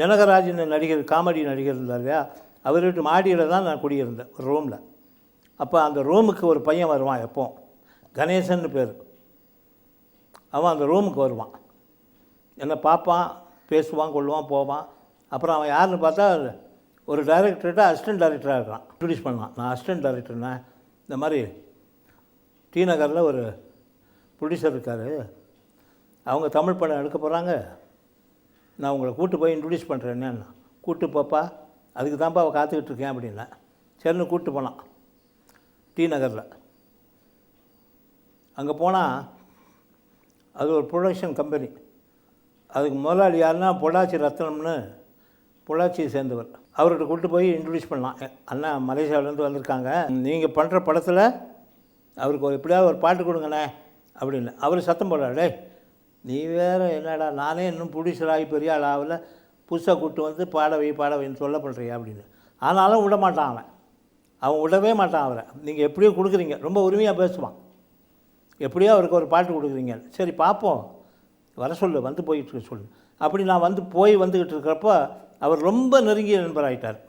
ஜனகராஜன் நடிகர் காமெடி நடிகர் இருந்தார் இல்லையா? அவர் வீட்டு மாடியில் தான் நான் குடியிருந்தேன் ஒரு ரூமில் அப்போ அந்த ரூமுக்கு ஒரு பையன் வருவான் எப்போ? கணேசன் பேர். அவன் அந்த ரூமுக்கு வருவான். என்னை பார்ப்பான் பேசுவான் கொள்ளுவான் போவான். அப்புறம் அவன் யாருன்னு பார்த்தா ஒரு டைரக்டர்கிட்ட அசிஸ்டன்ட் டைரக்டராக இருக்கான். இன்ட்ரடியூஸ் பண்ணான். நான் அசிஸ்டன்ட் டைரக்டர்னே இந்த மாதிரி டி நகரில் ஒரு ப்ரொடியூசர் இருக்கார். அவங்க தமிழ் படம் எடுக்க போகிறாங்க நான் உங்களை கூட்டு போய் இன்ட்ரடியூஸ் பண்ணுறேன்னு கூட்டு போப்பா அதுக்கு தான்ப்பா அவள் காத்துக்கிட்டு இருக்கேன் அப்படின்னேன் சரின்னு கூப்பிட்டு போனான் டி நகரில். அங்கே போனால் அது ஒரு ப்ரொடக்ஷன் கம்பெனி அதுக்கு முதலாளி யாருன்னா பொள்ளாச்சி ரத்னம்னு பொள்ளாச்சியை சேர்ந்தவர். அவர்கிட்ட கூப்பிட்டு போய் இன்ட்ரடியூஸ் பண்ணலாம். அண்ணா மலேசியாவிலேருந்து வந்திருக்காங்க. நீங்கள் பண்ணுற படத்தில் அவருக்கு ஒரு எப்படியாவது ஒரு பாட்டு கொடுங்கண்ணே அப்படின்னு. அவர் சத்தம் போடுறாரு டேய் நீ வேறு என்னடா நானே இன்னும் புடிசராகி பெரிய ஆள் புதுசாக கூட்டு வந்து பாட வை சொல்ல பண்ணுறியா அப்படின்னு. ஆனாலும் விட மாட்டான் அவன். அவன் விடவே மாட்டான் அவரை. நீங்கள் எப்படியோ கொடுக்குறீங்க. ரொம்ப உரிமையாக பேசுவான். எப்படியோ அவருக்கு ஒரு பாட்டு கொடுக்குறீங்க. சரி பார்ப்போம் வர சொல்லு வந்து போயிட்டு இருக்க சொல்லு. அப்படி நான் வந்து போய் வந்துக்கிட்டு இருக்கிறப்போ அவர் ரொம்ப நெருங்கிய நண்பராயிட்டார்.